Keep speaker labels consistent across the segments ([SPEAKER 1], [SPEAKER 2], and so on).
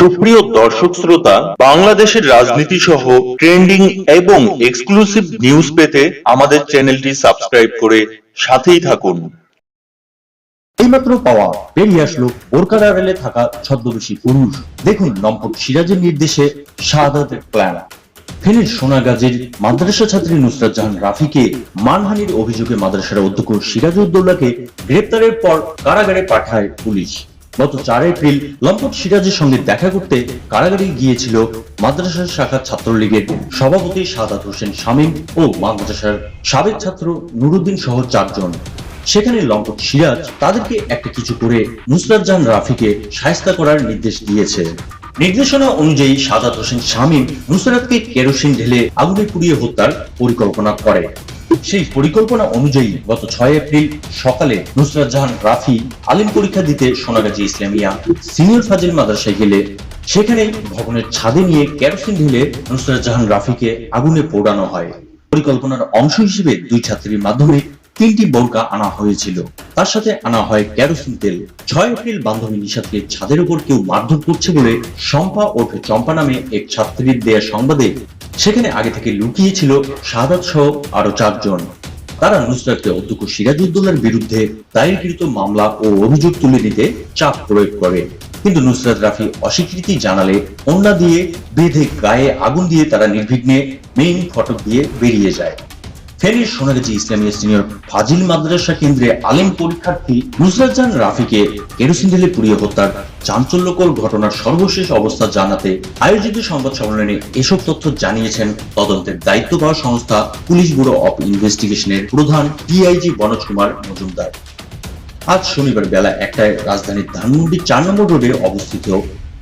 [SPEAKER 1] সুপ্রিয় দর্শক শ্রোতা, বাংলাদেশের রাজনীতি সহ ট্রেন্ডিং এবং এক্সক্লুসিভ নিউজ পেতে আমাদের চ্যানেলটি সাবস্ক্রাইব করে সাথেই থাকুন।
[SPEAKER 2] এইমাত্র পাওয়া বেরিয়ে আসলো বোরকার আড়ালে থাকা ছদ্মবেশী পুরুষ। দেখুন লম্পট সিরাজের নির্দেশে শাহাদাতের প্ল্যান। ফেনীর সোনাগাজীর মাদ্রাসা ছাত্রী নুসরাত জাহান রাফিকে মানহানির অভিযোগে মাদ্রাসার অধ্যক্ষ সিরাজউদ্দৌলাকে গ্রেপ্তারের পর কারাগারে পাঠায় পুলিশ। গত চার এপ্রিল লম্পট সিরাজের সঙ্গে দেখা করতে কারাগারে গিয়েছিল মাদ্রাসার শাখা ছাত্রলীগের সভাপতি সাদাত হোসেন শামীম ও মাদ্রাসার সাবেক ছাত্র নুরুদ্দিন সহ চারজন। সেখানে লম্পট সিরাজ তাদেরকে একটা কিছু করে নুসরাত রাফিকে সায়স্তা করার নির্দেশ দিয়েছে। নির্দেশনা অনুযায়ী সাদাত হোসেন শামীম নুসরাতকে কেরোসিন ঢেলে আগুনে পুড়িয়ে হত্যার পরিকল্পনা করে। সেই পরিকল্পনা অনুযায়ী গত ছয় এপ্রিল সকালে নুসরাত জাহান রাফি আলিম পরীক্ষা দিতে সোনাগাজী ইসলামিয়া সিনিয়র ফাজিল মাদ্রাসায় গেলে। সেখানে ভবনের ছাদে নিয়ে কেরোসিন ঢেলে নুসরাত জাহান রাফিকে আগুনে পোড়ানো হয়। পরিকল্পনার অংশ হিসেবে দুই ছাত্রীর মাধ্যমে তিনটি বোরকা আনা হয়েছিল। তার সাথে আনা হয় কেরোসিন তেল। ছয় এপ্রিল বান্ধবী নিশাদকে ছাদের উপর কেউ মারধর করছে বলে শম্পা ওরফে চম্পা নামে এক ছাত্রীর দেয়া সংবাদে সেখানে আগে থেকে লুকিয়েছিল সাদাত সহ আরও চারজন। তারা নুসরাতকে অধ্যক্ষ সিরাজউদ্দৌলার বিরুদ্ধে দায়েরকৃত মামলা ও অভিযোগ তুলে নিতে চাপ প্রয়োগ করে। কিন্তু নুসরাত রাফি অস্বীকৃতি জানালে অন্যা দিয়ে বেঁধে গায়ে আগুন দিয়ে তারা নির্বিঘ্নে মেইন ফটক দিয়ে বেরিয়ে যায়। ফেনীর সোনাগাজী ইসলামী সিনিয়র ফাজিল মাদ্রাসা কেন্দ্রে আলেম পরীক্ষার্থী নুসরাত জাহান রাফিকে কেরোসিন ঢেলে পুড়িয়ে হত্যার চাঞ্চল্যকর ঘটনার সর্বশেষ অবস্থা জানাতে আয়োজিত সংবাদ সম্মেলনে এসব তথ্য জানিয়েছেন তদন্তের দায়িত্ব পাওয়া সংস্থা পুলিশ ব্যুরো অফ ইনভেস্টিগেশনের প্রধান ডিআইজি বনোজ কুমার মজুমদার। আজ শনিবার বেলা একটায় রাজধানীর ধানমন্ডি চার নম্বর রোডে অবস্থিত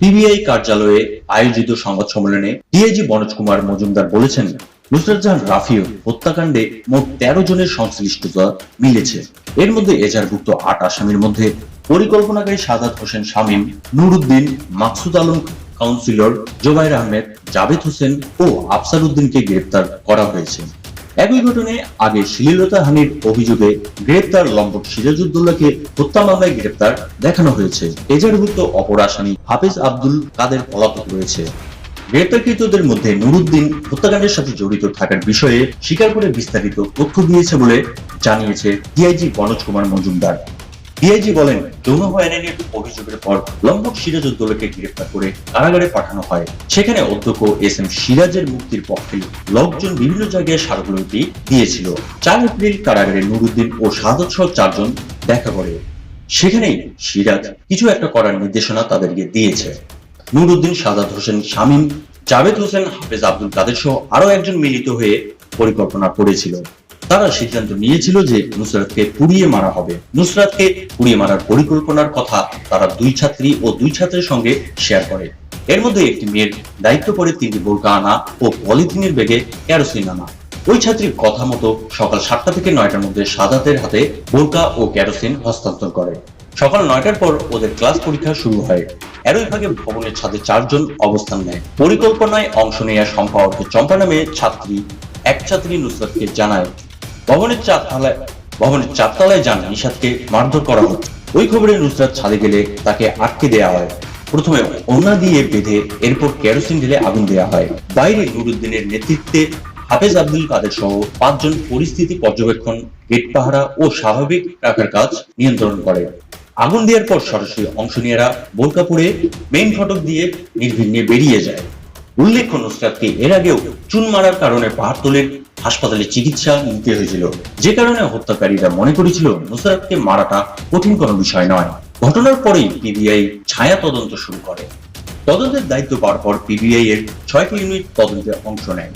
[SPEAKER 2] পিবিআই কার্যালয়ে আয়োজিত সংবাদ সম্মেলনে ডিআইজি বনোজ কুমার মজুমদার বলেছেন নুসরাত জাহান রাফিও হত্যাকাণ্ডে মোট তেরো জনের সংশ্লিষ্টতা মিলেছে। এর মধ্যে এজারভুক্ত আট আসামির মধ্যে পরিকল্পনাকারী সাদাত হোসেন শামীম, নুরুদ্দিন, মাকসুদ আলম, কাউন্সিলর জোবাইর আহমেদ, জাভেদ হোসেন ও আফসার উদ্দিনকে গ্রেপ্তার করা হয়েছে। একই ঘটনায় আগে শ্লীলতা হানির অভিযোগে গ্রেপ্তার লম্বক সিরাজউদ্দৌলাকে হত্যা মামলায় গ্রেপ্তার দেখানো হয়েছে। এজারভুক্ত অপর আসামি হাফিজ আব্দুল কাদের পলাতক রয়েছে। গ্রেপ্তারকৃতদের মধ্যে নুরুদ্দিন হত্যাকাণ্ডের সাথে জড়িত থাকার বিষয়ে স্বীকার করে বিস্তারিত তথ্য দিয়েছে বলে জানিয়েছে ডিআইজি বনোজ কুমার মজুমদার। ডিআইজি বলেন যৌন হয়রানির অভিযোগের পর লম্বক সিরাজউদ্দৌলাকে গ্রেপ্তার করে কারাগারে পাঠানো হয়। সেখানে অধ্যক্ষ এস এম সিরাজের মুক্তির পক্ষে লোকজন বিভিন্ন জায়গায় স্মারকলিপি দিয়েছিল। চার এপ্রিল কারাগারে নুরুদ্দিন ও সাদত সহ চারজন দেখা করে। সেখানেই সিরাজ কিছু একটা করার নির্দেশনা তাদেরকে দিয়েছে। নুরুদ্দিন সাদাত হোসেন শামীম, জাভেদ হোসেন হাফেজ আব্দুল কাদের সহ আরও একজন মিলিত হয়ে পরিকল্পনা করেছিল। তারা সিদ্ধান্ত নিয়েছিল যে নুসরাতকে পুড়িয়ে মারা হবে। নুসরাতকে পুড়িয়ে মারার পরিকল্পনার কথা তারা দুই ছাত্রী ও দুই ছাত্রের সঙ্গে শেয়ার করে। এর মধ্যে একটি মেয়ের দায়িত্ব পড়ে তিনটি বোরকা আনা ও পলিথিনের বেগে ক্যারোসিন আনা। ওই ছাত্রীর কথা মতো সকাল সাতটা থেকে নয়টার মধ্যে সাদাতের হাতে বোরকা ও ক্যারোসিন হস্তান্তর করে। সকাল নয়টার পর ওদের ক্লাস পরীক্ষা শুরু হয়। এরই ভাগে ভবনের ছাদে চারজন অবস্থান নেয়। পরিকল্পনায় অংশ শম্পা অর্থ চম্পা নামে ছাত্রী, এক ছাত্রী নুসরাতকে জানায়, ভবনের চারতলায় ভবনের চারতলায় যান নিশাদকে মারধর করা হচ্ছে ওই খবরে নুসরাত ছাদে গেলে তাকে আটকে দেয়া হয়। প্রথমে ওনা দিয়ে বেঁধে এরপর কেরোসিন ঢেলে আগুন দেয়া হয়। বাইরে নুরুদ্দিনের নেতৃত্বে হাফেজ আব্দুল কাদের সহ পাঁচজন পরিস্থিতি পর্যবেক্ষণ, গেট পাহারা ও স্বাভাবিক রাখার কাজ নিয়ন্ত্রণ করে। আগুন দেওয়ার পর সরাসরি অংশনীয়রা বোরকা পরে মেইন ফটক দিয়ে নির্বিঘ্নে বেরিয়ে যায়। উল্লেখ্য নুসরাতকে এর আগেও চুন মারার কারণে পাহাড়তলের হাসপাতালে চিকিৎসা নিতে হয়েছিল। যে কারণে হত্যাকারীরা মনে করেছিল নুসরাতকে মারাটা কঠিন কোনো বিষয় নয়। ঘটনার পরেই পিবিআই ছায়া তদন্ত শুরু করে। তদন্তের দায়িত্ব পাওয়ার পর পিবিআই এর ছয়টি ইউনিট তদন্তে অংশ নেয়।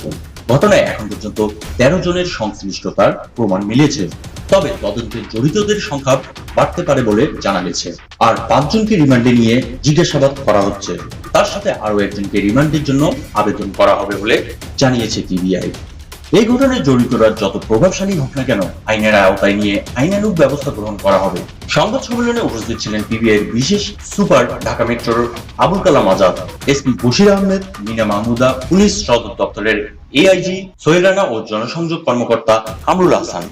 [SPEAKER 2] ঘটনায় এখন পর্যন্ত তেরো জনের সংশ্লিষ্টতার প্রমাণ মিলেছে। তবে তদন্তে জড়িতদের সংখ্যা বাড়তে পারে বলে জানা গেছে। আর পাঁচজনকে রিমান্ডে নিয়ে জিজ্ঞাসাবাদ করা হচ্ছে। তার সাথে আরও একজনকে রিমান্ডের জন্য আবেদন করা হবে বলে জানিয়েছে পিবিআই এই ঘটনায় জড়িতরা যত প্রভাবশালী হোক না কেন, আইনের আওতায় নিয়ে আইনানুগ ব্যবস্থা গ্রহণ করা হবে। সংবাদ সম্মেলনে উপস্থিত ছিলেন পিবিআই বিশেষ সুপার ঢাকা মেট্রোর আবুল কালাম আজাদ, এসপি বশির আহমেদ, মিনা মাহমুদা, পুলিশ সদর দপ্তরের এআইজি সোহেল রানা ও জনসংযোগ কর্মকর্তা কামরুল হাসান।